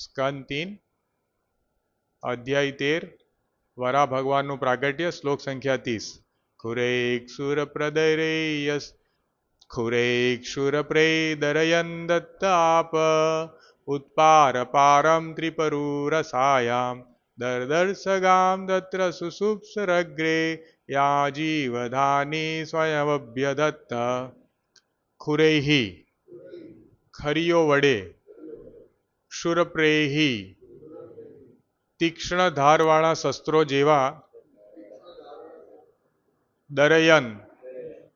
સ્કંદ તીન અધ્યાય તેર વરા ભગવાનનું પ્રાગટ્ય શ્લોક સંખ્યા ત્રીસ ખુરેક સુર પ્રદરેયસ ખુરેક સુર પ્રેદરયન દત્તાપ ઉત્પાર પારમ ત્રિપરુરસાયામ દર્દર્શગામ તત્ર સુસુપ્સરગ્રે યા જીવધાની સ્વયમભ્યદત્ત ખુરૈહી ખરીઓ વડે શુરપ્રેહી તીક્ષ્ણ ધારવાળા શસ્ત્રો જેવા દરયન,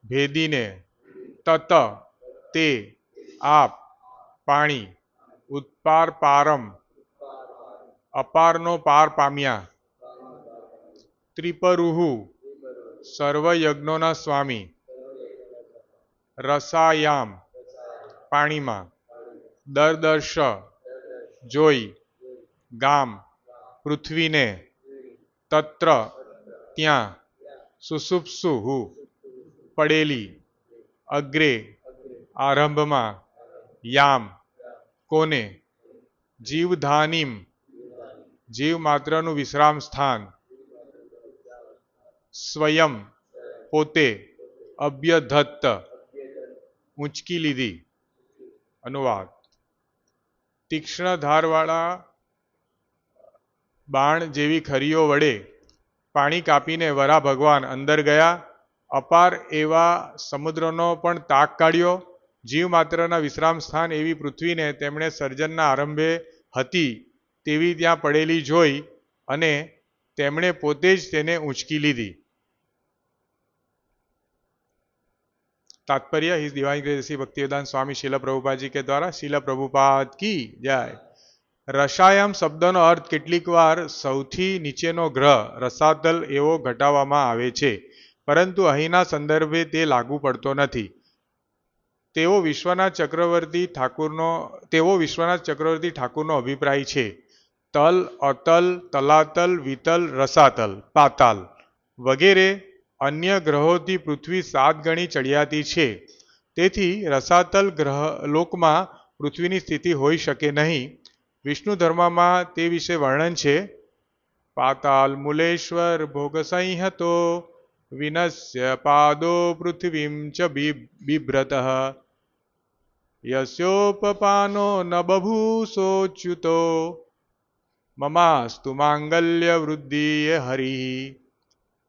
ભેદીને, તત, તે, આપ, પાણી, ઉત્પાર પારમ, અપારનો પાર પામ્યા. ત્રિપરુહુ સર્વ યજ્ઞોના સ્વામી. રસાયામ, પાણીમાં. દરદર્શ જોઈ ગામ પૃથ્વીને તત્ર ત્યાં સુસુપ્સુ પડેલી અગ્રે આરંભમાં યામ કોને જીવધાનીમ જીવ માત્રનું વિશ્રામ સ્થાન સ્વયં પોતે અભ્યધત્ત ઊંચકી લીધી અનુવાદ તીક્ષ્ણ ધારવાળા બાણ જેવી ખરીઓ વડે પાણી કાપીને વરા ભગવાન અંદર ગયા. અપાર એવા સમુદ્રનો પણ તાક કાઢ્યો. જીવ માત્રના વિશ્રામ સ્થાન એવી પૃથ્વીને તેમણે સર્જનના આરંભે હતી તેવી ત્યાં પડેલી જોઈ અને તેમણે પોતે જ તેને ઊંચકી લીધી. तात्पर्य his divine grace Shri Bhaktivedanta Swami Srila Prabhupada ji के द्वारा शिला प्रभुपाद की જય રસાયમ શબ્દનો અર્થ કેટલીક વાર સૌથી નીચેનો ગ્રહ રસાતલ એવો ઘટાડવામાં આવે છે પરંતુ અહીંના સંદર્ભે તે લાગુ પડતો નથી તેઓ વિશ્વનાથ ચક્રવર્તી ઠાકુરનો તેવો વિશ્વનાથ ચક્રવર્તી ઠાકુરનો અભિપ્રાય છે તલ અતલ તલાતલ વિતલ રસાતલ પાતાલ વગેરે અન્ય ગ્રહોથી પૃથ્વી સાત ગણી ચડિયાતી છે. તેથી રસાતલ ગ્રહ લોકમાં પૃથ્વીની સ્થિતિ હોઈ શકે નહીં. વિષ્ણુ ધર્મમાં તે વિશે વર્ણન છે. પાતાલ મુલેશ્વર ભોગસંહ તો વિનસ્ય પાદો પૃથ્વીમ ચ બિભ્રત. યસ્યોપપાનો ન બભૂસોચ્યુતો મમાસ્તુ માંગલ્ય વૃદ્ધિ હરિ.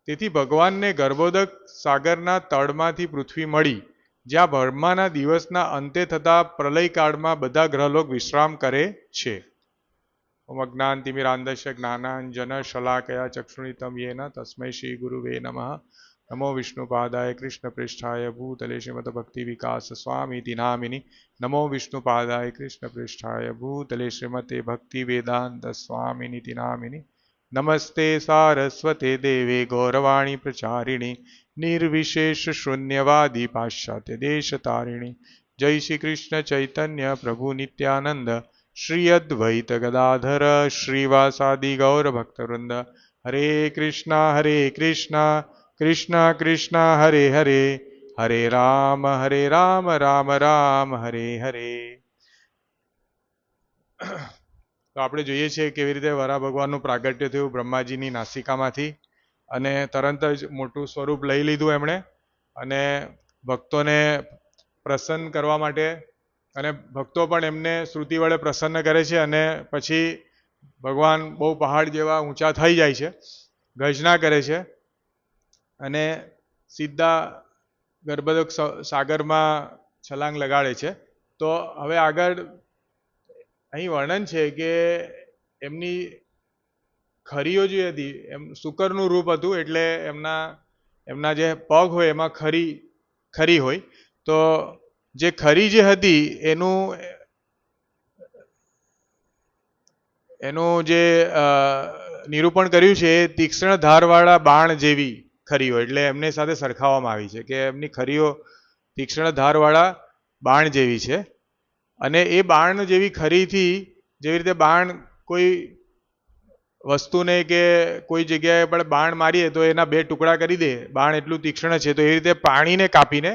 તેથી ભગવાનને ગર્ભોદક સાગરના તળમાંથી પૃથ્વી મળી, જ્યાં બ્રહ્માના દિવસના અંતે થતા પ્રલયકાળમાં બધા ગ્રહલોક વિશ્રામ કરે છે. ઓમ અજ્ઞાન તિમિરાંધસ્ય જ્ઞાનાંજન શલાકયા ચક્ષુણિતમ યેન તસ્મૈ શ્રી ગુરુવે નમઃ. નમો વિષ્ણુપાદાય કૃષ્ણ પૃષ્ઠાય ભૂતલે શ્રીમદ ભક્તિ વિકાસ સ્વામીતિ નામિની નમો વિષ્ણુપાદાય કૃષ્ણ પૃષ્ઠાય ભૂતલે શ્રીમતે ભક્તિ વેદાંત સ્વામિની નામિની નમસ્તે સારસ્વતે દેવે ગૌરવાણી પ્રચારિણી નિર્વિશેષ શૂન્યવાદી પાશ્ચાત્ય દેશ તારિણી જય શ્રી કૃષ્ણ ચૈતન્ય પ્રભુ નિત્યાનંદ શ્રી અદ્વૈત ગદાધર શ્રીવાસાદિ ગૌર ભક્તવૃંદ હરે કૃષ્ણ હરે કૃષ્ણ કૃષ્ણ કૃષ્ણ હરે હરે હરે રામ હરે રામ રામ રામ હરે હરે તો આપણે જોઈએ છીએ કેવી રીતે વરા ભગવાનનું પ્રાગટ્ય થયું બ્રહ્માજીની નાસિકામાંથી અને તરત જ મોટું સ્વરૂપ લઈ લીધું એમણે અને ભક્તોને પ્રસન્ન કરવા માટે અને ભક્તો પણ એમને શ્રુતિ વડે પ્રસન્ન કરે છે અને પછી ભગવાન બહુ પહાડ જેવા ઊંચા થઈ જાય છે, ગર્જના કરે છે અને સીધા ગર્ભદક સાગરમાં છલાંગ લગાડે છે. તો હવે આગળ અહીં વર્ણન છે કે એમની ખરીઓ જે હતી, એમ શુકરનું રૂપ હતું એટલે એમના એમના જે પગ હોય એમાં ખરી ખરી હોય. તો જે ખરી જે હતી, એનું એનું જે નિરૂપણ કર્યું છે એ તીક્ષ્ણ ધારવાળા બાણ જેવી ખરી હોય. એટલે એમને સાથે સરખાવવામાં આવી છે કે એમની ખરીઓ તીક્ષ્ણ ધારવાળા બાણ જેવી છે. અને એ બાણ જેવી ખરીથી જેવી રીતે બાણ કોઈ વસ્તુને કે કોઈ જગ્યાએ પણ બાણ મારીએ તો એના બે ટુકડા કરી દે. બાણ એટલું તીક્ષ્ણ છે તો એ રીતે પાણીને કાપીને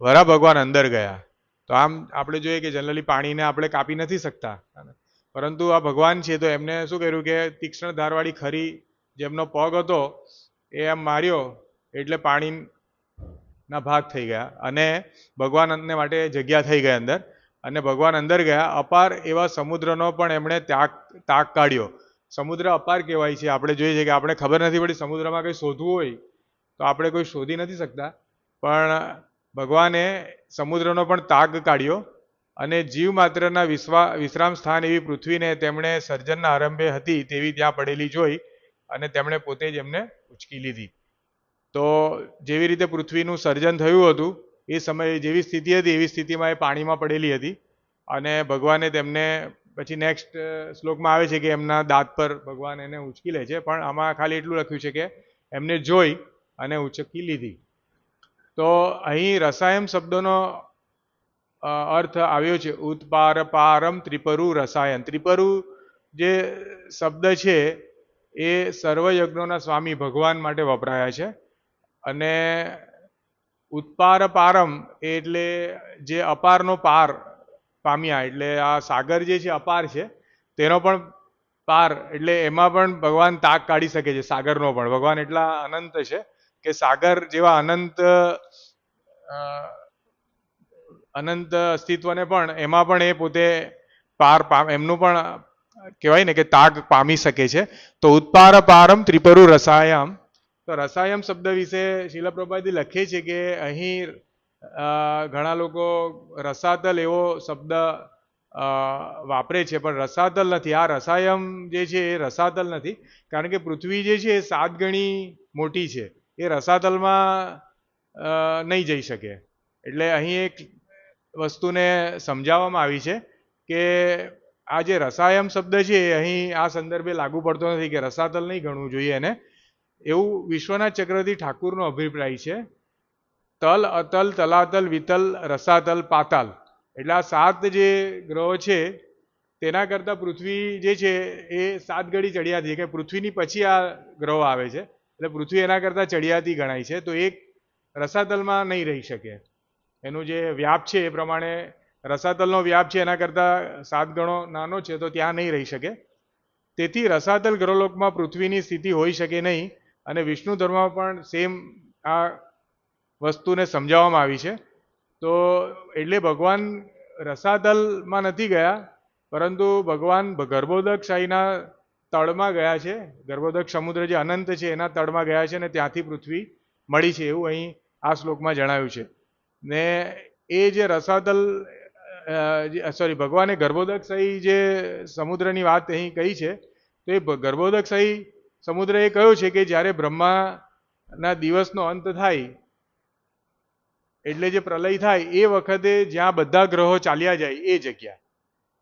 વરા ભગવાન અંદર ગયા. તો આમ આપણે જોઈએ કે જનરલી પાણીને આપણે કાપી નથી શકતા. પરંતુ આ ભગવાન છે તો એમને શું કર્યું કે તીક્ષ્ણ ધારવાળી ખરી જેમનો પગ હતો એ આમ માર્યો એટલે પાણીના ભાગ થઈ ગયા. અને ભગવાન અંતને માટે જગ્યા થઈ ગઈ અંદર. અને ભગવાન અંદર ગયા, અપાર એવા સમુદ્રનો પણ એમણે ત્યાગ તાક કાઢ્યો. સમુદ્ર અપાર કહેવાય છે. આપણે જોઈએ છીએ કે આપણે ખબર નથી પડી સમુદ્રમાં કંઈ શોધવું હોય, તો આપણે કોઈ શોધી નથી શકતા. પણ ભગવાને સમુદ્રનો પણ તાગ કાઢ્યો અને જીવ માત્રના વિશ્વા, વિશ્રામ સ્થાન એવી પૃથ્વીને તેમણે સર્જનના આરંભે હતી તેવી ત્યાં પડેલી જોઈ અને તેમણે પોતે જ એમને ઉચકી લીધી. તો જેવી રીતે પૃથ્વીનું સર્જન થયું હતું એ સમયે જેવી સ્થિતિ હતી, એવી સ્થિતિમાં એ પાણીમાં પડેલી હતી. અને ભગવાને તેમને, પછી નેક્સ્ટ શ્લોકમાં આવે છે કે એમના દાંત પર ભગવાન એને ઉચકી લે છે. પણ આમાં ખાલી એટલું લખ્યું છે કે એમને જોઈ અને ઉચકી લીધી. તો અહીં રસાયમ શબ્દનો અર્થ આવ્યો છે ઉત્પાર પારમ ત્રિપરુ રસાયન ત્રિપરુ જે શબ્દ છે, એ સર્વયજ્ઞોના સ્વામી ભગવાન માટે વપરાયા છે. અને ઉત્પાર પારમ એટલે જે અપારનો પાર પામ્યા, એટલે આ સાગર જે છે, અપાર છે, તેનો પણ પાર, એટલે એમાં પણ ભગવાન તાક કાઢી શકે છે, સાગરનો પણ. ભગવાન એટલા અનંત છે કે સાગર જેવા અનંત અનંત અસ્તિત્વને પણ એમાં પણ એ પોતે પાર પામ, એમનું પણ કહેવાય ને કે તાક પામી શકે છે. તો ઉત્પાર પારમ ત્રિપરુ રસાયમ તો રસાયમ શબ્દ વિશે શિલપ્રભાથી લખે છે કે અહીં ઘણા લોકો રસાતલ એવો શબ્દ વાપરે છે, પણ રસાતલ નથી. આ રસાયમ જે છે એ રસાતલ નથી. કારણ કે પૃથ્વી જે છે એ સાત ગણી મોટી છે. એ રસાતલમાં નહીં જઈ શકે. એટલે અહીં એક વસ્તુને સમજાવવામાં આવી છે કે આ જે રસાયમ શબ્દ છે એ અહીં આ સંદર્ભે લાગુ પડતો નથી કે રસાતલ નહીં ગણવું જોઈએ એને. એવું વિશ્વનાથ ચક્રવર્તી ઠાકુરનો અભિપ્રાય છે, તલ અતલ તલાતલ વિતલ રસાતલ પાતાલ. એટલે આ સાત જે ગ્રહો છે, તેના કરતાં પૃથ્વી જે છે, એ સાત ગળી ચડિયાતી કે પૃથ્વીની પછી આ ગ્રહો આવે છે. એટલે પૃથ્વી એના કરતાં ચડિયાતી ગણાય છે. તો એક રસાતલમાં નહીં રહી શકે. એનું જે વ્યાપ છે એ પ્રમાણે રસાતલનો વ્યાપ છે એના કરતાં સાત ગણો નાનો છે, તો ત્યાં નહીં રહી શકે. તેથી રસાતલ ગ્રહલોકમાં પૃથ્વીની સ્થિતિ હોઈ શકે નહીં. અને વિષ્ણુ ધર્મમાં પણ સેમ આ વસ્તુને સમજાવવામાં આવી છે. તો એટલે ભગવાન રસાતલમાં નથી ગયા, પરંતુ ભગવાન ગર્ભોદક શાહીના તળમાં ગયા છે. ગર્ભોદક સમુદ્ર જે અનંત છે, એના તળમાં ગયા છે અને ત્યાંથી પૃથ્વી મળી છે એવું અહીં આ શ્લોકમાં જણાવ્યું છે. ને એ જે રસાતલ સોરી ભગવાને ગર્ભોદક સહી જે સમુદ્રની વાત અહીં કહી છે, તો એ ભ- ગર્ભોદક સહી સમુદ્ર એ કહ્યું છે કે જ્યારે બ્રહ્માના દિવસનો અંત થાય, એટલે જે પ્રલય થાય, એ વખતે જ્યાં બધા ગ્રહો ચાલ્યા જાય, એ જગ્યા.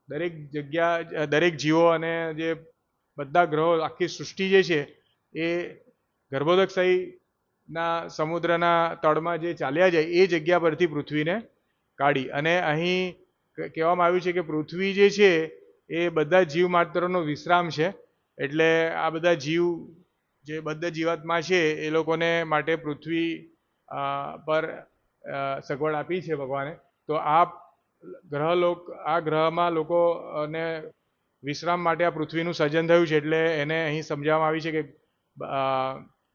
દરેક જગ્યા, દરેક જીવો અને જે બધા ગ્રહો, આખી સૃષ્ટિ જે છે, એ ગર્ભોદક ના સમુદ્રના તળમાં જે ચાલ્યા જાય, એ જગ્યા પરથી પૃથ્વીને કાઢી. અને અહીં કહેવામાં આવ્યું છે કે પૃથ્વી જે છે, એ બધા જીવ માત્રનો વિશ્રામ છે. એટલે આ બધા જીવ જે બધા જીવાત્મા છે, એ લોકોને માટે પૃથ્વી પર સગવડ આપી છે ભગવાને. તો આ ગ્રહલોક, આ ગ્રહમાં લોકોને વિશ્રામ માટે આ પૃથ્વીનું સર્જન થયું છે, એટલે એને અહીં સમજાવવામાં આવી છે કે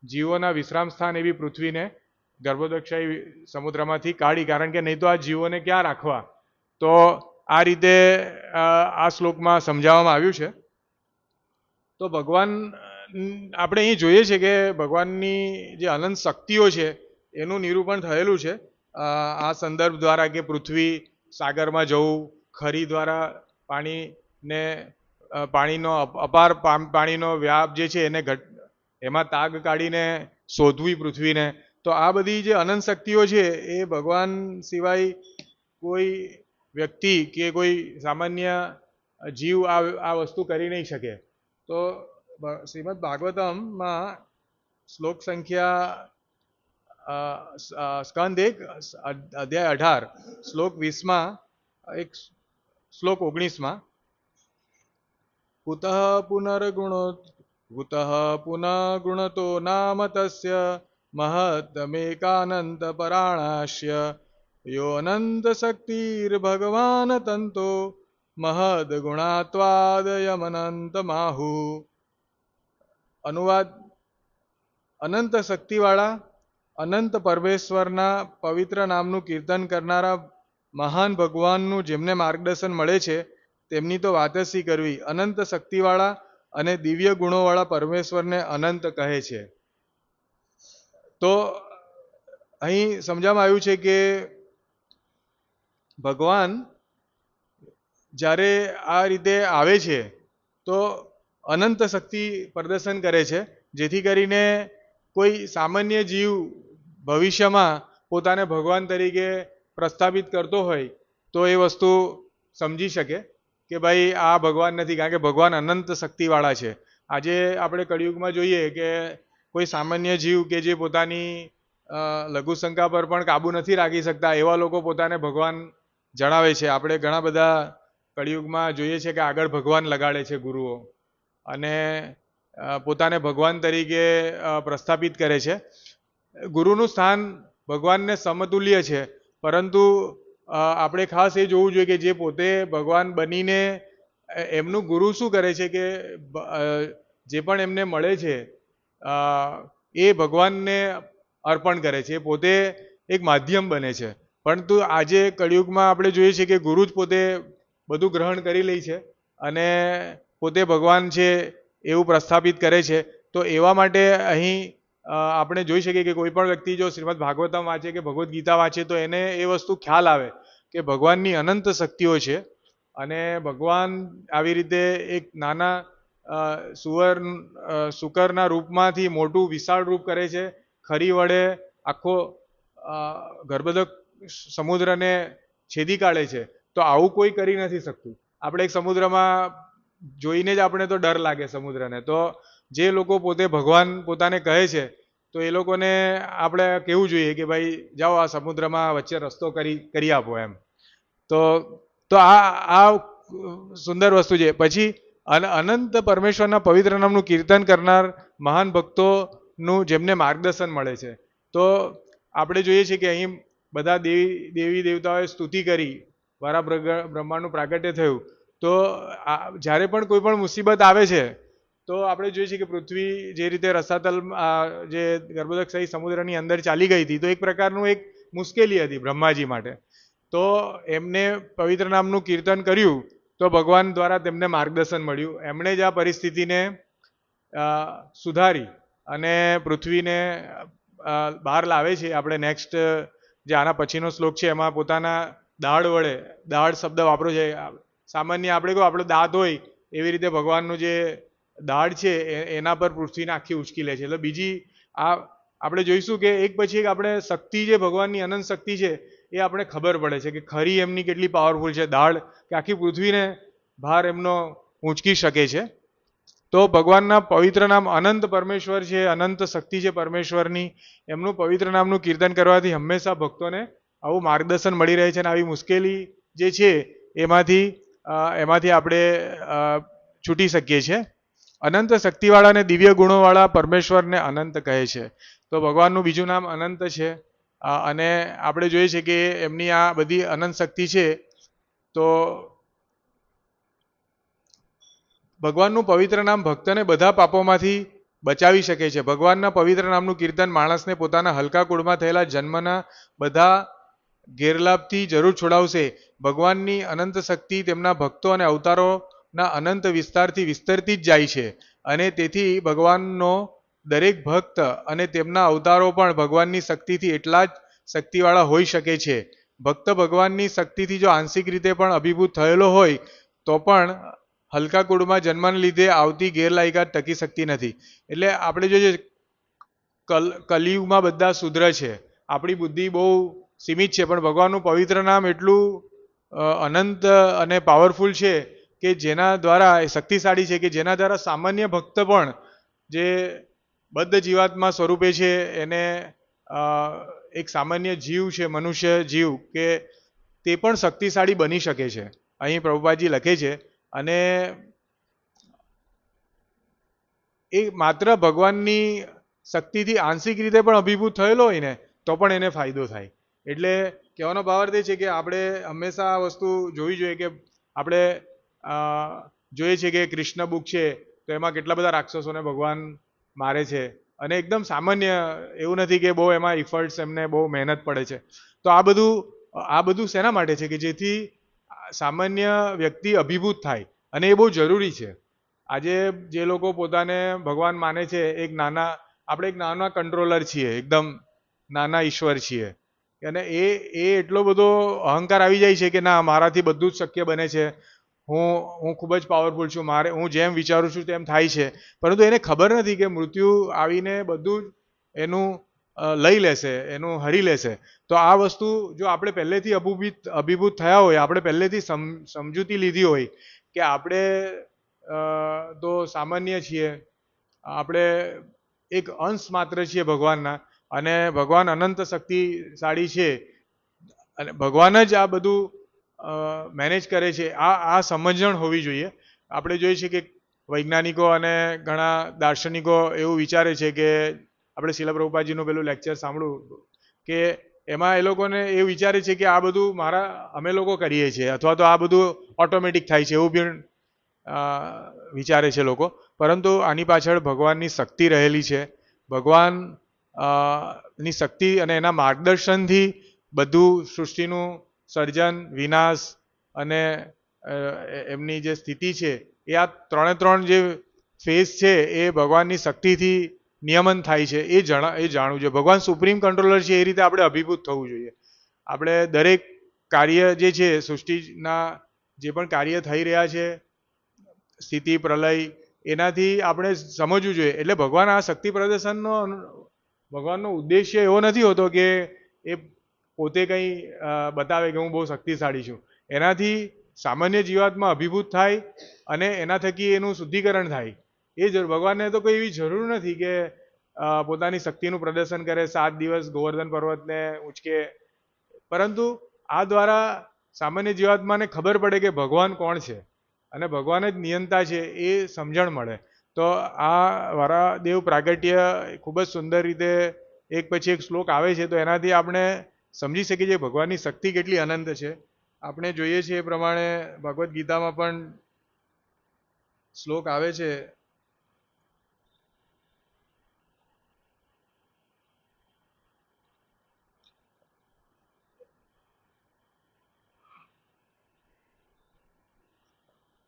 જીવોના વિશ્રામ સ્થાન એવી પૃથ્વીને ગર્ભોદક્ષાઈ સમુદ્રમાંથી કાઢી. કારણ કે નહીં તો આ જીવોને ક્યાં રાખવા? તો આ રીતે આ શ્લોકમાં સમજાવવામાં આવ્યું છે. તો ભગવાન, આપણે અહીં જોઈએ છે કે ભગવાનની જે અનંત શક્તિઓ છે, એનું નિરૂપણ થયેલું છે. આ સંદર્ભ દ્વારા કે પૃથ્વી સાગરમાં જવું, ખરી દ્વારા પાણીને પાણીનો અપ- અપાર પાણીનો વ્યાપ જે છે એને ઘટ, એમાં તાગ કાઢીને શોધવી પૃથ્વીને. તો આ બધી જે અનંત શક્તિઓ છે, એ ભગવાન સિવાય કોઈ વ્યક્તિ કે કોઈ સામાન્ય જીવ આ આ વસ્તુ કરી નહીં શકે. તો શ્રીમદ ભાગવતમમાં શ્લોક સંખ્યા સ્કંદ એક અધ્યાય અઢાર, શ્લોક વીસમાં, એક શ્લોક ઓગણીસમાં, કુતઃ પુનર્ગુણો કુતઃ પુનઃગુણતો નામ તસ્ય મહત્તમેકાનંત પરાણાશ્ય યો અનંત શક્તિર્ભગવાન તંતો મહદ ગુણાત્વાદયમનંત માહુ અનુવાદ અનંત શક્તિવાળા, અનંત પરમેશ્વરના પવિત્ર નામનું કીર્તન કરનારા મહાન ભગવાનનું જેમને માર્ગદર્શન મળે છે, તેમની તો વાત જ શી કરવી? અનંત શક્તિવાળા અને દિવ્ય ગુણોવાળા પરમેશ્વરને અનંત કહે છે. તો અહીં સમજાવવામાં આવ્યું છે કે ભગવાન જ્યારે આ રીતે આવે છે, તો અનંત શક્તિ પ્રદર્શન કરે છે, જેથી કરીને કોઈ સામાન્ય જીવ ભવિષ્યમાં પોતાને ભગવાન તરીકે પ્રસ્થાપિત કરતો હોય, તો એ વસ્તુ સમજી શકે કે ભાઈ આ ભગવાન નથી, કારણ કે ભગવાન અનંત શક્તિવાળા છે. આજે આપણે કળિયુગમાં જોઈએ કે કોઈ સામાન્ય જીવ કે જે પોતાની લઘુશંકા પર પણ કાબુ નથી રાખી શકતા, એવા લોકો પોતાને ભગવાન જણાવે છે. આપણે ઘણા બધા કળિયુગમાં જોઈએ છે કે આગળ ભગવાન લગાડે છે ગુરુઓ અને પોતાને ભગવાન તરીકે પ્રસ્થાપિત કરે છે. ગુરુનું સ્થાન ભગવાનને સમતુલ્ય છે, પરંતુ આપણે ખાસ એ જોવું જોઈએ કે જે પોતે ભગવાન બનીને એમનું ગુરુ શું કરે છે કે જે પણ એમને મળે છે એ ભગવાનને અર્પણ કરે છે પોતે એક માધ્યમ બને છે. પરંતુ આજે કળિયુગમાં આપણે જોઈએ છીએ કે ગુરુ જ પોતે બધું ગ્રહણ કરી લે છે અને પોતે ભગવાન છે એવું પ્રસ્થાપિત કરે છે. તો એવા માટે અહીં આપણે જોઈ શકીએ કે કોઈ પણ વ્યક્તિ જો શ્રીમદ ભાગવતમ વાંચે કે ભગવદ્ ગીતા વાંચે તો એને એ વસ્તુ ખ્યાલ આવે કે ભગવાનની અનંત શક્તિઓ છે અને ભગવાન આવી રીતે એક નાના સુવર સુકરના રૂપમાંથી મોટું વિશાળ રૂપ કરે છે. ખરી વડે આખો ગર્ભદક સમુદ્રને છેદી કાઢે છે. તો આવું કોઈ કરી નથી શકતું. આપણે એક સમુદ્રમાં જોઈને જ આપણે તો ડર લાગે સમુદ્રને. તો જે લોકો પોતે ભગવાન પોતાને કહે છે, તો એ લોકોને આપણે કહેવું જોઈએ કે ભાઈ, જાઓ આ સમુદ્રમાં વચ્ચે રસ્તો કરી કરી આપો એમ. તો તો આ આ સુંદર વસ્તુ છે. પછી અન- અનંત પરમેશ્વરના પવિત્ર નામનું કીર્તન કરનાર મહાન ભક્તોનું જેમને માર્ગદર્શન મળે છે. તો આપણે જોઈએ છીએ કે અહીં બધા દેવી દેવી દેવતાઓએ સ્તુતિ કરી. બ્રગ- બ્રહ્માંડનું પ્રાગટ્ય થયું. તો જ્યારે પણ કોઈ પણ મુસીબત આવે છે, તો આપણે જોઈએ છીએ કે પૃથ્વી જે રીતે રસાતલ જે ગર્ભોદક સહિત સમુદ્રની અંદર ચાલી ગઈ હતી, તો એક પ્રકારનું એક મુશ્કેલી હતી બ્રહ્માજી માટે. તો એમને પવિત્ર નામનું કીર્તન કર્યું, તો ભગવાન દ્વારા તેમને માર્ગદર્શન મળ્યું. એમણે જ આ પરિસ્થિતિને સુધારી અને પૃથ્વીને બહાર લાવે છે. આપણે નેક્સ્ટ, જે આના પછીનો શ્લોક છે, એમાં પોતાના દાઢ વડે દાઢ શબ્દ વાપરો છે. સામાન્ય આપણે કહો, આપણો દાંત હોય, એવી રીતે ભગવાનનું જે દાઢ છે એના પર પૃથ્વીને આખી ઉચકી લે છે. એટલે બીજી આ આપણે જોઈશું કે એક પછી એક આપણે શક્તિ જે ભગવાનની અનંત શક્તિ છે, એ આપણે ખબર પડે છે કે ખરી એમની કેટલી પાવરફુલ છે. દાળ કે આખી પૃથ્વીને ભાર એમનો ઊંચકી શકે છે. તો ભગવાનના પવિત્ર નામ અનંત પરમેશ્વર છે, અનંત શક્તિ છે પરમેશ્વરની. એમનું પવિત્ર નામનું કીર્તન કરવાથી હંમેશા ભક્તોને આવું માર્ગદર્શન મળી રહે છે અને આવી મુશ્કેલી જે છે, એમાંથી એમાંથી આપણે છૂટી શકીએ છીએ. અનંત શક્તિવાળા અને દિવ્ય ગુણોવાળા પરમેશ્વરને અનંત કહે છે. તો ભગવાનનું બીજું નામ અનંત છે. અને આપણે જોઈએ છીએ કે એમની આ બધી અનંત શક્તિ છે, તો ભગવાનનું પવિત્ર નામ ભક્તને બધા પાપોમાંથી બચાવી શકે છે. ભગવાનના પવિત્ર નામનું કીર્તન માણસને પોતાના હલકા કુળમાં થયેલા જન્મના બધા ગેરલાભથી જરૂર છોડાવશે. ભગવાનની અનંત શક્તિ તેમના ભક્તો અને અવતારોના અનંત વિસ્તારથી વિસ્તરતી જ જાય છે અને તેથી ભગવાનનો દરેક ભક્ત અને તેમના અવતારો પણ ભગવાનની શક્તિથી એટલા જ શક્તિવાળા હોઈ શકે છે. ભક્ત ભગવાનની શક્તિથી જો આંશિક રીતે પણ અભિભૂત થયેલો હોય, તો પણ હલકા કુળમાં જન્મને લીધે આવતી ગેરલાયકાત ટકી શકતી નથી. એટલે આપણે જોઈએ કલ, કલિયુગમાં બધા શુદ્ર છે. આપણી બુદ્ધિ બહુ સીમિત છે, પણ ભગવાનનું પવિત્ર નામ એટલું અનંત અને પાવરફુલ છે કે જેના દ્વારા, એ શક્તિશાળી છે કે જેના દ્વારા સામાન્ય ભક્ત પણ જે બદ્ધ જીવાત્મા સ્વરૂપે છે, એને એક સામાન્ય જીવ છે, મનુષ્ય જીવ, કે તે પણ શક્તિશાળી બની શકે છે. અહીં પ્રભુપાદજી લખે છે, અને એ માત્ર ભગવાનની શક્તિથી આંશિક રીતે પણ અભિભૂત થયેલો હોય ને, તો પણ એને ફાયદો થાય. એટલે કહેવાનો ભાવાર્થ એ છે કે આપણે હંમેશા આ વસ્તુ જોવી જોઈએ કે આપણે જોઈએ છીએ કે કૃષ્ણ બુક છે, તો એમાં કેટલા બધા રાક્ષસોને ભગવાન મારે છે. અને એકદમ સામાન્ય એવું નથી કે બહુ એમાં ઇફર્ટ્સ એમને બહુ મહેનત પડે છે. તો આ બધું આ બધું શેના માટે છે કે જેથી સામાન્ય વ્યક્તિ અભિભૂત થાય અને એ બહુ જરૂરી છે. આજે જે લોકો પોતાને ભગવાન માને છે, એક નાના, આપણે એક નાના કંટ્રોલર છીએ, એકદમ નાના ઈશ્વર છીએ. અને એ એ એટલો બધો અહંકાર આવી જાય છે કે ના, મારાથી બધું જ શક્ય બને છે. હું હું ખૂબ જ પાવરફુલ છું. મારે, હું જેમ વિચારું છું તેમ થાય છે. પરંતુ એને ખબર નથી કે મૃત્યુ આવીને બધું જ એનું લઈ લેશે, એનું હરી લેશે. તો આ વસ્તુ જો આપણે પહેલેથી અભિભૂત અભિભૂત થયા હોય, આપણે પહેલેથી સમ, સમજૂતી લીધી હોય કે આપણે તો સામાન્ય છીએ. આપણે એક અંશ માત્ર છીએ ભગવાનના. અને ભગવાન અનંત શક્તિશાળી છે. અને ભગવાન જ આ બધું મેનેજ કરે છે. આ આ સમજણ હોવી જોઈએ. આપણે જોઈએ છીએ કે વૈજ્ઞાનિકો અને ઘણા દાર્શનિકો એવું વિચારે છે કે આપણે શિલા પ્રભુપાદજીનું પેલું લેક્ચર સાંભળ્યું કે એમાં એ લોકોને એ વિચારે છે કે આ બધું મારા, અમે લોકો કરીએ છીએ અથવા તો આ બધું ઓટોમેટિક થાય છે એવું બી વિચારે છે લોકો. પરંતુ આની પાછળ ભગવાનની શક્તિ રહેલી છે. ભગવાન ની શક્તિ અને એના માર્ગદર્શનથી બધું સૃષ્ટિનું સર્જન, વિનાશ અને એમની જે સ્થિતિ છે, એ આ ત્રણે ત્રણ જે ફેઝ છે, એ ભગવાનની શક્તિથી નિયમન થાય છે, એ જણા, એ જાણવું જોઈએ. ભગવાન સુપ્રીમ કંટ્રોલર છે, એ રીતે આપણે અભિભૂત થવું જોઈએ. આપણે દરેક કાર્ય જે છે, સૃષ્ટિના જે પણ કાર્ય થઈ રહ્યા છે, સ્થિતિ, પ્રલય, એનાથી આપણે સમજવું જોઈએ. એટલે ભગવાન આ શક્તિ પ્રદર્શનનો ભગવાનનો ઉદ્દેશ્ય એવો નથી હોતો કે એ પોતે કંઈ બતાવે કે હું બહુ શક્તિશાળી છું. એનાથી સામાન્ય જીવાતમાં અભિભૂત થાય અને એના થકી એનું શુદ્ધિકરણ થાય. એ જરૂર, ભગવાનને તો કોઈ એવી જરૂર નથી કે પોતાની શક્તિનું પ્રદર્શન કરે, સાત દિવસ ગોવર્ધન પર્વતને ઉચકે. પરંતુ આ દ્વારા સામાન્ય જીવાત્માને ખબર પડે કે ભગવાન કોણ છે અને ભગવાન જ નિયંતા છે, એ સમજણ મળે. તો આ વરાદેવ પ્રાગટ્ય ખૂબ જ સુંદર રીતે એક પછી એક શ્લોક આવે છે, તો એનાથી આપણે સમજી શકીએ છીએ ભગવાનની શક્તિ કેટલી અનંત છે. આપણે જોઈએ છીએ એ પ્રમાણે ભગવદ્ ગીતામાં પણ શ્લોક આવે છે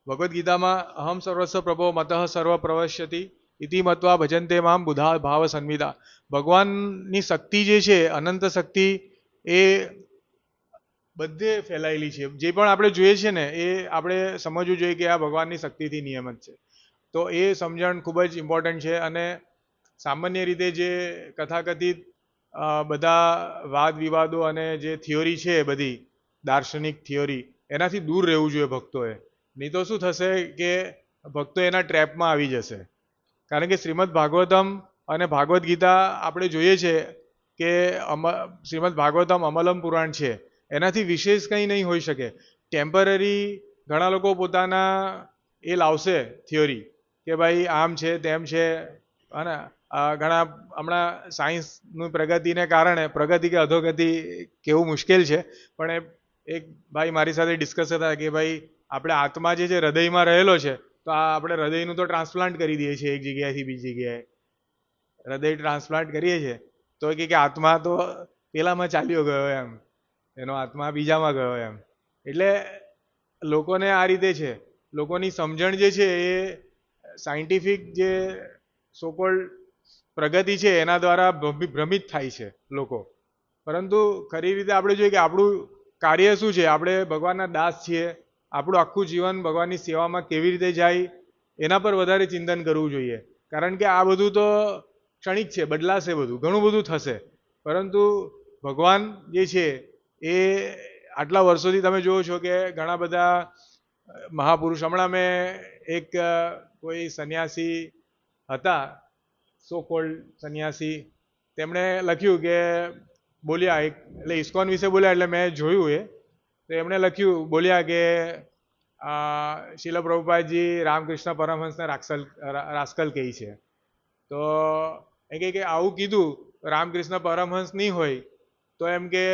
ભગવદ્ ગીતામાં અહમ સર્વસ્વ પ્રભો મતઃ સર્વ પ્રવશ્યતિ ઇતિ મત્વા ભજનતે મામ બુધા ભાવ સંવિદા. ભગવાનની શક્તિ જે છે, અનંત શક્તિ, એ બધે ફેલાયેલી છે. જે પણ આપણે જોઈએ છે ને, એ આપણે સમજવું જોઈએ કે આ ભગવાનની શક્તિથી નિયમિત છે. તો એ સમજણ ખૂબ જ ઇમ્પોર્ટન્ટ છે અને સામાન્ય રીતે જે કથાકથિત બધા વાદ વિવાદો અને જે થિયોરી છે બધી, દાર્શનિક થિયોરી, એનાથી દૂર રહેવું જોઈએ ભક્તોએ. નહીં તો શું થશે કે ભક્તો એના ટ્રેપમાં આવી જશે. કારણ કે શ્રીમદ ભાગવતમ અને ભાગવદ્ ગીતા આપણે જોઈએ છે કે અમ, શ્રીમદ ભાગવતમ અમલમ પુરાણ છે. એનાથી વિશેષ કંઈ નહીં હોઈ શકે. ટેમ્પરરી ઘણા લોકો પોતાના એ લાવશે થિયોરી કે ભાઈ આમ છે, તેમ છે. અને ઘણા હમણાં સાયન્સની પ્રગતિને કારણે, પ્રગતિ કે અધોગતિ કેવું મુશ્કેલ છે. પણ એ એક ભાઈ મારી સાથે ડિસ્કસ હતા કે ભાઈ આપણે આત્મા જે છે, હૃદયમાં રહેલો છે, તો આ આપણે હૃદયનું તો ટ્રાન્સપ્લાન્ટ કરી દઈએ છીએ એક જગ્યાએથી બીજી જગ્યાએ. હૃદય ટ્રાન્સપ્લાન્ટ કરીએ છીએ, તો કે આત્મા તો પેલામાં ચાલ્યો ગયો એમ. એનો આત્મા બીજામાં ગયો એમ. એટલે લોકોને આ રીતે છે, લોકોની સમજણ જે છે એ સાયન્ટિફિક જે સોકોલ્ડ પ્રગતિ છે, એના દ્વારા ભ્રમિ- ભ્રમિત થાય છે લોકો. પરંતુ ખરી રીતે આપણે જોઈએ કે આપણું કાર્ય શું છે? આપણે ભગવાનના દાસ છીએ આપણું આખું જીવન ભગવાનની સેવામાં કેવી રીતે જાય, એના પર વધારે ચિંતન કરવું જોઈએ. કારણ કે આ બધું તો ક્ષણિક છે, બદલાશે બધું, ઘણું બધું થશે. પરંતુ ભગવાન જે છે, એ આટલા વર્ષોથી તમે જુઓ છો કે ઘણા બધા મહાપુરુષ, હમણાં મેં એક કોઈ સંન્યાસી હતા સો કોલ્ડ સંન્યાસી, તેમણે લખ્યું કે બોલ્યા, એક, એટલે ઇસ્કોન વિશે બોલ્યા, એટલે મેં જોયું એ. તો એમણે લખ્યું, બોલ્યા કે શિલ પ્રભુપાદજી રામકૃષ્ણ પરમહંસને રાક્ષલ રાસકલ કહે છે. તો એ કહે કે, આવું કીધું, રામકૃષ્ણ પરમહંસ નહીં હોય, તો એમ કે,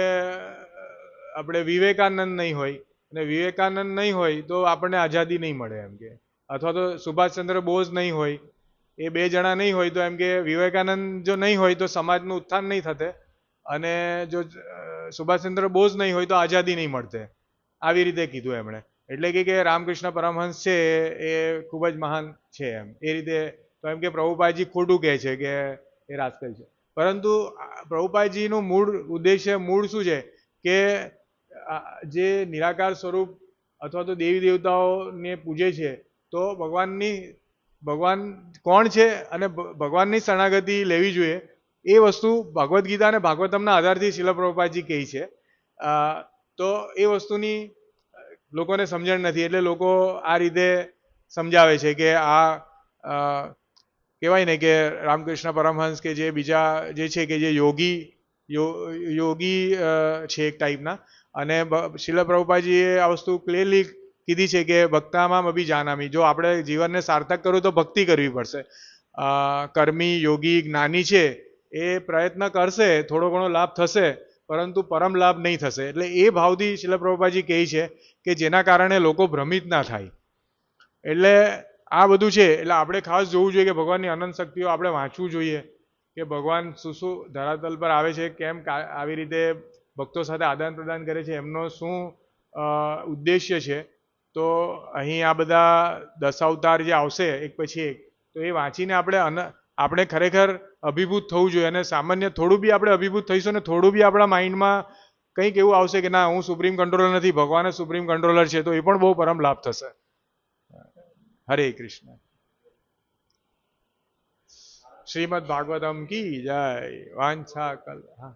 આપણે વિવેકાનંદ નહીં હોય, અને વિવેકાનંદ નહીં હોય, તો આપણને આઝાદી નહીં મળે. એમ કે, અથવા તો સુભાષચંદ્ર બોઝ નહીં હોય, એ બે જણા નહીં હોય, તો એમ કે, વિવેકાનંદ જો નહીં હોય, તો સમાજનું ઉત્થાન નહીં થતે. અને જો સુભાષચંદ્ર બોઝ નહીં હોય તો આઝાદી નહીં મળતે. આવી રીતે કીધું એમણે. એટલે કે રામકૃષ્ણ પરમહંસ છે એ ખૂબ જ મહાન છે એમ. એ રીતે તો એમ કે પ્રભુપાદજી ખોટું કહે છે કે એ રાજકરી છે. પરંતુ પ્રભુપાદજીનું મૂળ ઉદ્દેશ્ય, મૂળ શું છે? કે જે નિરાકાર સ્વરૂપ અથવા તો દેવી દેવતાઓને પૂજે છે, તો ભગવાનની, ભગવાન કોણ છે અને ભગવાનની શરણાગતિ લેવી જોઈએ. એ વસ્તુ ભગવદ્ ગીતા અને ભાગવતમના આધારથી શિલ કહી છે. તો એ વસ્તુની લોકોને સમજણ નથી, એટલે લોકો આ રીતે સમજાવે છે કે આ કહેવાય ને કે રામકૃષ્ણ પરમહંસ કે જે બીજા જે છે કે જે યોગી યોગી છે એક ટાઈપના. અને બ- શિલ આ વસ્તુ ક્લિયરલી કીધી છે કે ભક્તામાં અભી જાનામી. જો આપણે જીવનને સાર્થક કરવું તો ભક્તિ કરવી પડશે. કર્મી, યોગી, જ્ઞાની છે એ પ્રયત્ન કરશે, થોડો ઘણો લાભ થશે, પરંતુ પરમ લાભ નહીં થશે. એટલે એ ભાવથી શિલ પ્રભુપાજી કહે છે કે જેના કારણે લોકો ભ્રમિત ના થાય. એટલે આ બધું છે, એટલે આપણે ખાસ જોવું જોઈએ કે ભગવાનની અનંત શક્તિઓ આપણે વાંચવું જોઈએ, કે ભગવાન શું શું ધરાતલ પર આવે છે, કેમ આવી રીતે ભક્તો સાથે આદાન પ્રદાન કરે છે, એમનો શું ઉદ્દેશ્ય છે. તો અહીં આ બધા દશાવતાર જે આવશે, એક પછી એક, તો એ વાંચીને આપણે અન આપણે ખરેખર અભિભૂત થવું જોઈએ અને સામાન્ય થોડું બી આપણે અભિભૂત થઈશું ને થોડું બી આપણા માઇન્ડમાં કંઈક એવું આવશે કે ના, હું સુપ્રીમ કંટ્રોલર નથી, ભગવાન સુપ્રીમ કંટ્રોલર છે, તો એ પણ બહુ પરમ લાભ થશે. હરે કૃષ્ણ. શ્રીમદ ભાગવતમ કી જય, વાંછા કલ, હા.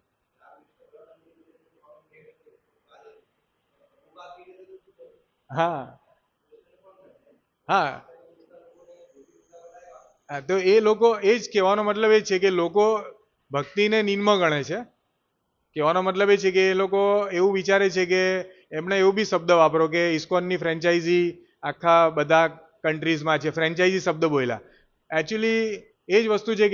હા. હા. તો એ લોકો એ જ કહેવાનો મતલબ એ છે કે લોકો ભક્તિને નિમ્ન ગણે છે. કહેવાનો મતલબ એ છે કે એ લોકો એવું વિચારે છે કે એમણે એવું બી શબ્દ વાપરો કે ઇસ્કોનની ફ્રેન્ચાઇઝી આખા બધા કન્ટ્રીઝમાં છે. ફ્રેન્ચાઇઝી શબ્દ બોલ્યા. એકચ્યુઅલી એ જ વસ્તુ છે કે